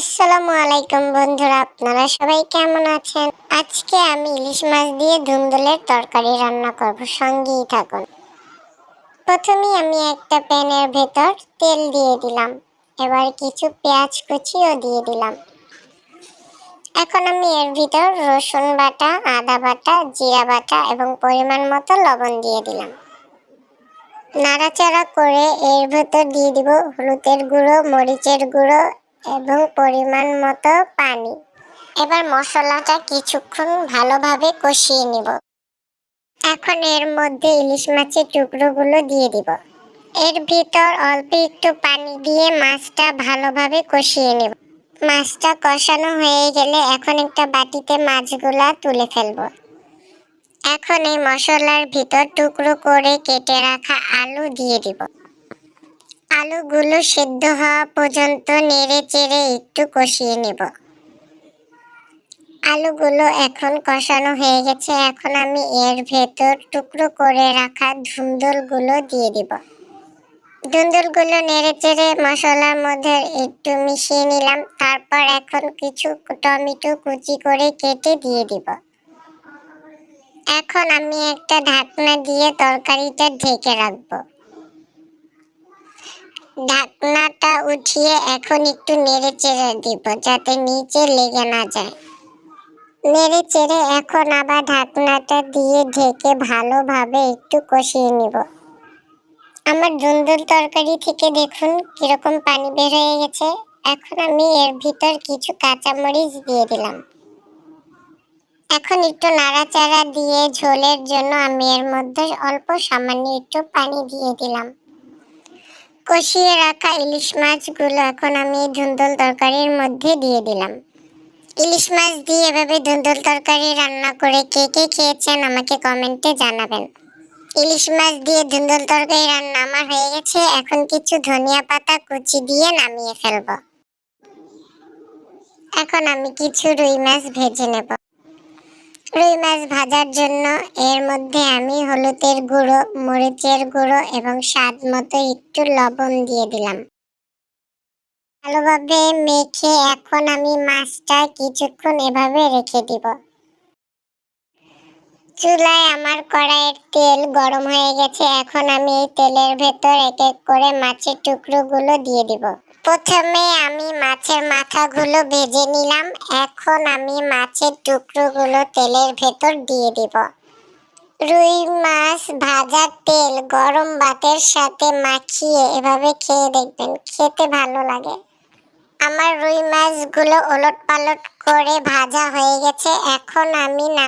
আসসালামু আলাইকুম বন্ধুরা, আপনারা সবাই কেমন আছেন? আজকে আমি ইলিশ মাছ দিয়ে ধুন্দুলের তরকারি রান্না করব, সঙ্গেই থাকুন। প্রথমেই আমি একটা প্যানের ভেতর তেল দিয়ে দিলাম, এবার কিছু পেঁয়াজ কুচিও দিয়ে দিলাম। এখন আমি এর ভিতর রসুন বাটা, আদা বাটা, জিরা বাটা এবং পরিমাণ মতো লবণ দিয়ে দিলাম। নাড়াচাড়া করে এর ভেতর দিয়ে দিব হলুদের গুঁড়ো, মরিচের গুঁড়ো এবং পরিমাণ মতো পানি। এবার মশলাটা কিছুক্ষণ ভালোভাবে কষিয়ে নিব। এখন এর মধ্যে ইলিশ মাছের টুকরোগুলো দিয়ে দিব। এর ভিতর অল্প একটু পানি দিয়ে মাছটা ভালোভাবে কষিয়ে নেব। মাছটা কষানো হয়ে গেলে এখন একটা বাটিতে মাছগুলা তুলে ফেলব। এখন এই মশলার ভিতর টুকরো করে কেটে রাখা আলু দিয়ে দিব। আলুগুলো সেদ্ধ হওয়া পর্যন্ত নেড়ে চেড়ে একটু কষিয়ে নেব। আলুগুলো এখন কষানো হয়ে গেছে। এখন আমি এর ভেতর টুকরো করে রাখা ধুন্দুলগুলো দিয়ে দিব। ধুন্দুলগুলো নেড়ে চেড়ে মশলার মধ্যে একটু মিশিয়ে নিলাম। তারপর এখন কিছু টমেটো কুচি করে কেটে দিয়ে দিব। এখন আমি একটা ঢাকনা দিয়ে তরকারিটা ঢেকে রাখব। ঢাকনাটা উঠিয়ে এখন একটু নেড়ে চেড়ে দিব যাতে নিচে লেগে না যায়। নেড়ে চেড়ে এখন আবার ঢাকনাটা দিয়ে ঢেকে ভালোভাবে একটু কষিয়ে নিব। আমার দুন্দুল তরকারি থেকে দেখুন কীরকম পানি বের হয়ে গেছে। এখন আমি এর ভিতর কিছু কাঁচামরিচ দিয়ে দিলাম। এখন একটু নাড়াচাড়া দিয়ে ঝোলের জন্য আমি এর মধ্যে অল্প সামান্য একটু পানি দিয়ে দিলাম। কষিয়ে রাখা ইলিশ মাছগুলো এখন আমি ধুন্দুল তরকারির মধ্যে দিয়ে দিলাম। ইলিশ মাছ দিয়ে এভাবে ধুন্দুল তরকারি রান্না করে কে কে খেয়েছেন আমাকে কমেন্টে জানাবেন। ইলিশ মাছ দিয়ে ধুন্দুল তরকারি রান্না আমার হয়ে গেছে, এখন কিছু ধনিয়া পাতা কুচি দিয়ে নামিয়ে ফেলব। এখন আমি কিছু রুই মাছ ভেজে নেব। রুই মাছ ভাজার জন্য এর মধ্যে আমি হলুদের গুঁড়ো, মরিচের গুঁড়ো এবং স্বাদ মতো একটু লবণ দিয়ে দিলাম। ভালোভাবে মেখে এখন আমি মাছটা কিছুক্ষণ এভাবে রেখে দিব। চুলায় আমার কড়াইয়ের তেল গরম হয়ে গেছে, এখন আমি এই তেলের ভেতর এক এক করে মাছের টুকরোগুলো দিয়ে দিব। প্রথমে আমি মাছের মাথাগুলো ভেজে নিলাম, এখন আমি মাছের টুকরোগুলো তেলের ভেতর দিয়ে দিব। রুই মাছ ভাজার তেল গরম ভাতের সাথে মাখিয়ে এভাবে খেয়ে দেখবেন, খেতে ভালো লাগে। আমার রুই মাছগুলো ওলট পালট করে ভাজা হয়ে গেছে, এখন আমি না